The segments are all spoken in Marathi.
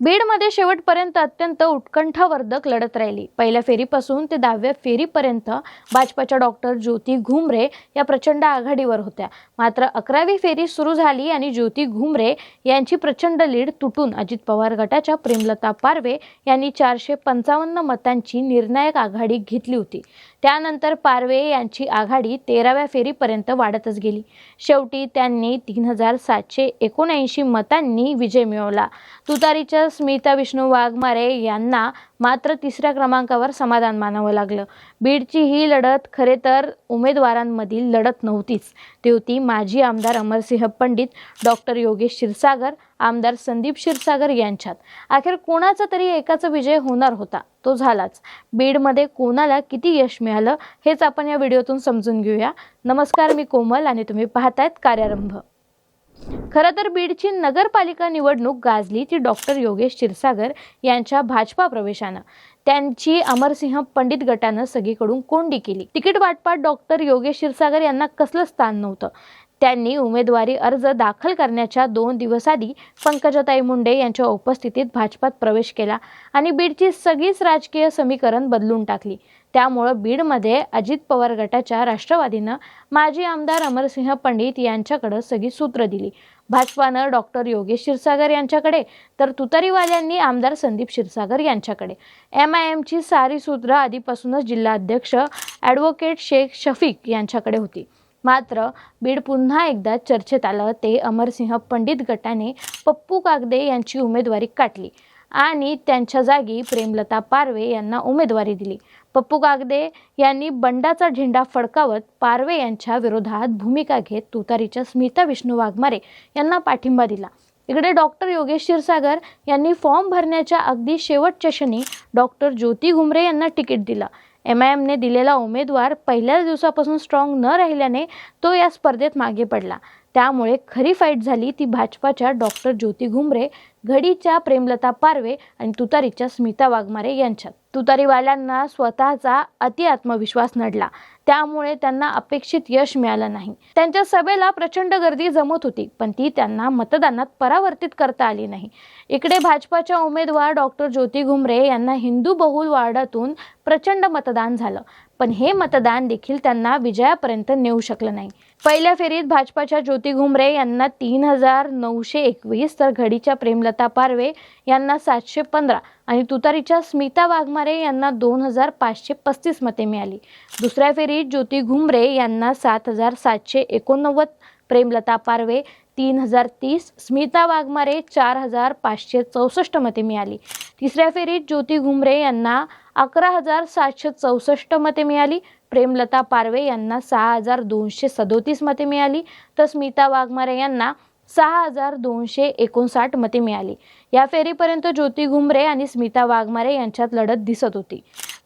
बीडमध्ये शेवटपर्यंत अत्यंत उत्कंठावर्धक लढत राहिली. पहिल्या फेरीपासून ते दहाव्या फेरीपर्यंत भाजपाच्या डॉक्टर ज्योती घुमरे या प्रचंड आघाडीवर होत्या. मात्र अकरावी फेरी सुरू झाली आणि ज्योती घुमरे यांची प्रचंड लीड तुटून अजित पवार गटाच्या प्रेमलता पारवे यांनी चारशे पंचावन्न मतांची निर्णायक आघाडी घेतली होती. त्यानंतर पारवे यांची आघाडी तेराव्या फेरीपर्यंत वाढतच गेली. शेवटी त्यांनी तीन हजार सातशे एकोणऐंशी मतांनी विजय मिळवला. तुतारीच्या स्मिता विष्णू वाघमारे यांना मात्र तिसऱ्या क्रमांकावर समाधान मानावं लागलं. बीडची ही लढत खरे तर उमेदवारांमधील लढत नव्हतीच. ती होती माजी आमदार अमरसिंह पंडित डॉक्टर योगेश क्षीरसागर आमदार संदीप क्षीरसागर यांच्यात. अखेर कोणाचा तरी एकाचा विजय होणार होता? तो झालाच. बीडमध्ये कोणाला किती यश मिळालं? हेच आपण या व्हिडिओतून समजून घेऊया. नमस्कार मी कोमल आणि तुम्ही पाहतायत कार्यारंभ. खरं तर बीडची नगरपालिका निवडणूक गाजली ती डॉक्टर योगेश क्षीरसागर यांच्या भाजपा प्रवेशानं. त्यांची अमरसिंह पंडित गटानं सगळीकडून कोंडी केली. तिकीट वाटपात डॉक्टर योगेश क्षीरसागर यांना कसलं स्थान नव्हतं. त्यांनी उमेदवारी अर्ज दाखल करण्याच्या दोन दिवस आधी पंकजाताई मुंडे यांच्या उपस्थितीत भाजपात प्रवेश केला आणि बीडची सगळीच राजकीय समीकरण बदलून टाकली. त्यामुळं बीडमध्ये अजित पवार गटाच्या राष्ट्रवादीनं माजी आमदार अमरसिंह पंडित यांच्याकडं सगळी सूत्र दिली. भाजपानं डॉक्टर योगेश क्षीरसागर यांच्याकडे तर तुतारीवाल्यांनी आमदार संदीप क्षीरसागर यांच्याकडे. एम आय एमची सारी सूत्र आधीपासूनच जिल्हाध्यक्ष ॲडव्होकेट शेख शफीक यांच्याकडे होती. मात्र बीड पुन्हा एकदा चर्चेत आलं ते अमरसिंह पंडित गटाने पप्पू कागदे यांची उमेदवारी काढली आणि त्यांच्या जागी प्रेमलता पारवे यांना उमेदवारी दिली. पप्पू कागदे यांनी बंडाचा झेंडा फडकावत पारवे यांच्या विरोधात भूमिका घेत तुतारीच्या स्मिता विष्णू वाघमारे यांना पाठिंबा दिला. इकडे डॉक्टर योगेश क्षीरसागर यांनी फॉर्म भरण्याच्या अगदी शेवटच्या क्षणी डॉक्टर ज्योती घुमरे यांना तिकीट दिलं. एम आय एमने दिलेला उमेदवार पहिल्याच दिवसापासून स्ट्रॉंग न राहिल्याने तो या स्पर्धेत मागे पडला. त्यामुळे खरी फाईट झाली ती भाजपाच्या डॉक्टर ज्योती घुमरे घडीच्या प्रेमलता पारवे आणि तुतारीच्या स्मिता वाघमारे यांच्यात. तुतारीवाल्यांना स्वतःचा अति आत्मविश्वास नडला. त्यामुळे त्यांना अपेक्षित यश मिळालं नाही. त्यांच्या सभेला प्रचंड गर्दी जमत होती पण ती त्यांना मतदानात परावर्तित करता आली नाही. इकडे भाजपाच्या उमेदवार डॉक्टर ज्योती घुमरे यांना हिंदू बहुल वार्डातून प्रचंड मतदान झालं पण हे मतदान देखील त्यांना विजयापर्यंत नेऊ शकलं नाही. पहिल्या फेरीत भाजपाच्या ज्योती घुमरे यांना तीन हजार नऊशे एकवीस तर घडीच्या प्रेमलता पारवे यांना सातशे पंधरा आणि तुतारीच्या स्मिता वाघमारे यांना दोन हजार पाचशे पस्तीस मते मिळाली. दुसऱ्या फेरीत ज्योती घुमरे यांना सात हजार सातशे एकोणनव्वद प्रेमलता पारवे तीन हजार तीस स्मिता वाघमारे चार हजार पाचशे चौसष्ट मते मिळाली. तिसऱ्या फेरीत ज्योती घुमरे यांना अकरा हजार सातशे चौसष्ट मते मिळाली. प्रेमलता पारवे यांना सहा हजार दोनशे सदोतीस मते मिळाली. तर स्मिता वाघमारे यांना सहा हजार दोनशे एकोणसाठ मते मिळाली. या फेरीपर्यंत ज्योती घुमरे आणि स्मिता वाघमारे यांच्यात लढत दिसत होती.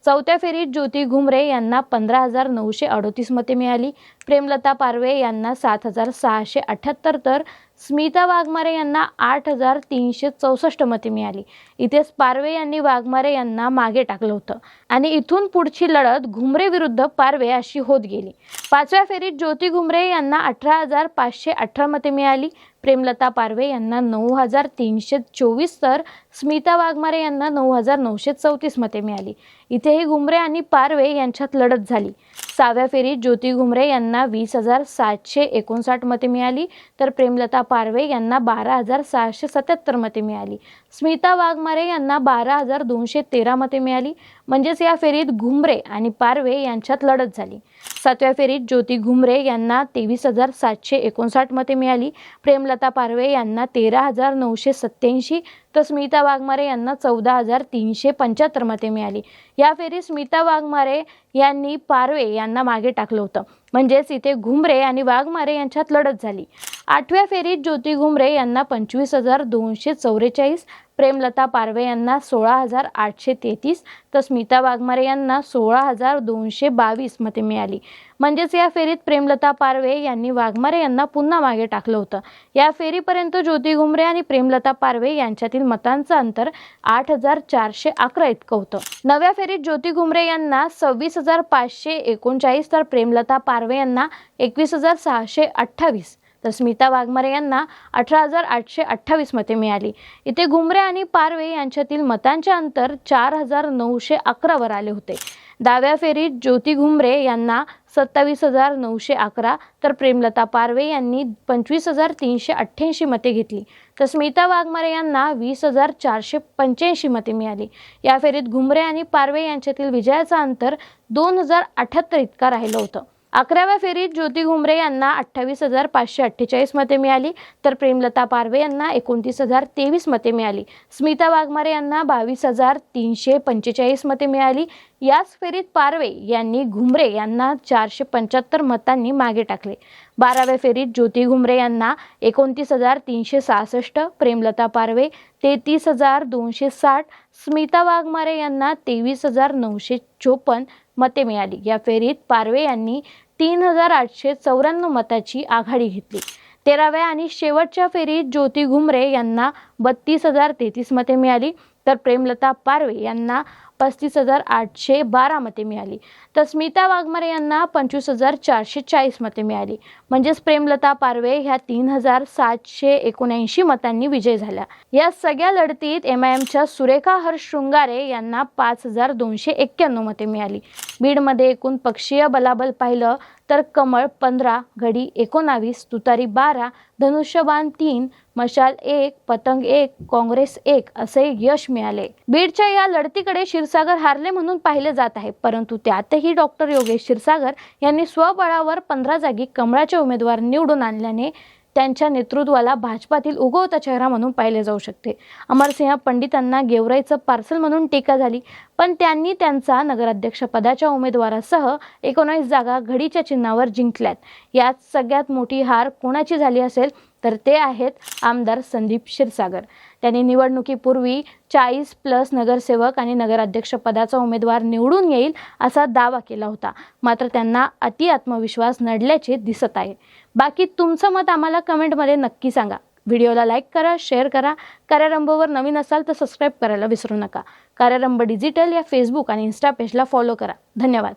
चौथ्या फेरीत ज्योती घुमरे यांना पंधरा हजार नऊशे अडोतीस मते मिळाली. प्रेमलता पारवे यांना सात हजार सहाशे अठ्ठ्याहत्तर तर स्मिता वाघमारे यांना आठ हजार तीनशे चौसष्ट मते मिळाली. इथेच पारवे यांनी वाघमारे यांना मागे टाकलं होतं. आणि इथून पुढची लढत घुमरे विरुद्ध पारवे अशी होत गेली. पाचव्या फेरीत ज्योती घुमरे यांना अठरा हजार पाचशे अठरा मते मिळाली. प्रेमलता पारवे यांना नऊ हजार तीनशे चोवीस तर स्मिता वाघमारे यांना नऊ हजार नऊशे चौतीस मते मिळाली. इथेही घुमरे आणि पारवे यांच्यात लढत झाली. सहाव्या फेरीत ज्योती घुमरे यांना वीस हजार सातशे एकोणसाठ मते मिळाली तर प्रेमलता पारवे यांना बारा हजार सहाशे सत्याहत्तर मते मिळाली. स्मिता वाघमारे यांना बारा हजार दोनशे तेरा मते मिळाली म्हणजेच या फेरीत घुमरे आणि पारवे यांच्यात लढत झाली. सातव्या फेरीत ज्योती घुमरे यांना तेवीस हजार सातशे एकोणसाठ मते मिळाली प्रेमलता पारवे यांना तेरा हजार नऊशे सत्याऐंशी तर स्मिता वाघमारे यांना चौदा हजार तीनशे पंच्याहत्तर मते मिळाली. या फेरीत स्मिता वाघमारे यांनी पारवे यांना मागे टाकलं होतं. म्हणजेच इथे घुमरे आणि वाघमारे यांच्यात लढत झाली. आठव्या फेरीत ज्योती घुमरे यांना पंचवीस हजार दोनशे चौवेचाळीस प्रेमलता पारवे यांना सोळा हजार आठशे तेहतीस तर स्मिता वाघमारे यांना सोळा हजार दोनशे बावीस मते मिळाली. म्हणजेच या फेरीत प्रेमलता पारवे यांनी वाघमारे यांना पुन्हा मागे टाकलं होतं. या फेरीपर्यंत ज्योती घुमरे आणि प्रेमलता पारवे यांच्यातील मतांचं अंतर आठ हजार चारशे अकरा इतकं होतं. नव्या फेरीत ज्योती घुमरे यांना सव्वीस हजार पाचशे एकोणचाळीस तर प्रेमलता पारवे यांना एकवीस हजार सहाशे अठ्ठावीस. तर स्मिता वाघमारे यांना अठरा हजार आठशे अठ्ठावीस मते मिळाली. इथे घुमरे आणि पारवे यांच्यातील मतांचे अंतर चार हजार नऊशे अकरावर आले होते. डाव्या फेरीत ज्योती घुमरे यांना सत्तावीस हजार नऊशे अकरा. तर प्रेमलता पारवे यांनी पंचवीस हजार तीनशे अठ्ठ्याऐंशी मते घेतली. तर स्मिता वाघमारे यांना वीस हजार चारशे पंच्याऐंशी मते मिळाली. या फेरीत घुमरे आणि पारवे यांच्यातील विजयाचं अंतर दोन हजार अठ्याहत्तर इतका राहिलं होतं. अकराव्या फेरीत ज्योती घुमरे यांना अठ्ठावीस हजार पाचशे अठ्ठेचाळीस मते मिळाली तर प्रेमलता पारवे यांना एकोणतीस हजार तेवीस मते मिळाली. स्मिता वाघमारे यांना बावीस हजार तीनशे पंचेचाळीस मते मिळाली याच फेरीत पारवे यांनी घुमरे यांना चारशे पंच्याहत्तर मतांनी मागे टाकले. बाराव्या फेरीत ज्योती घुमरे यांना एकोणतीस हजार तीनशे सहासष्ट प्रेमलता पारवे तेहतीस हजार दोनशे साठ स्मिता वाघमारे यांना तेवीस हजार नऊशे चोपन्न मते मिळाली. या फेरीत पारवे यांनी तीन हजार आठशे चौऱ्याण्णव मताची आघाडी घेतली. तेराव्या आणि शेवटच्या फेरीत ज्योती घुमरे यांना बत्तीस हजार तेहतीस मते मिळाली. तर प्रेमलता पारवे यांना पस्तीस हजार आठशे बारा मते मिळाली. तर स्मिता वाघमारे यांना पंचवीस हजार चारशे चाळीस मते मिळाली. म्हणजेच प्रेमलता पारवे ह्या तीन हजार सातशे एकोणऐंशी मतांनी विजय झाल्या. या सगळ्या लढतीत एम आय एमच्या सुरेखा हर्ष शृंगारे यांना पाच हजार दोनशे एक्क्याण्णव मते मिळाली. बीडमध्ये एकूण पक्षीय बलाबल पाहिलं तर कमळ पंधरा घडी एकोणावीस तुतारी बारा धनुष्यबाण तीन मशाल एक पतंग एक काँग्रेस एक असे यश मिळाले. बीडच्या या लढतीकडे क्षीरसागर हारले म्हणून पाहिले जात आहे परंतु त्यातही डॉक्टर योगेश क्षीरसागर यांनी स्वबळावर पंधरा जागी कमळाचे उमेदवार निवडून आणल्याने त्यांच्या नेतृत्वाला भाजपातील उगवता चेहरा म्हणून पाहिले जाऊ शकते. अमरसिंह पंडितांना गेवराईचं पार्सल म्हणून टीका झाली पण त्यांनी त्यांचा नगराध्यक्षपदाच्या उमेदवारासह एकोणावीस जागा घडीच्या चिन्हावर जिंकल्यात. यात सगळ्यात मोठी हार कोणाची झाली असेल? तर ते आहेत आमदार संदीप क्षीरसागर. त्यांनी निवडणुकीपूर्वी चाळीस प्लस नगरसेवक आणि नगराध्यक्षपदाचा उमेदवार निवडून येईल असा दावा केला होता. मात्र त्यांना अति आत्मविश्वास नडल्याचे दिसत आहे. बाकी तुमचं मत आम्हाला कमेंटमध्ये नक्की सांगा. व्हिडिओला लाईक करा शेअर करा. कार्यारंभवर नवीन असाल तर सबस्क्राईब करायला विसरू नका. कार्यारंभ डिजिटल या फेसबुक आणि इन्स्टा पेजला फॉलो करा. धन्यवाद.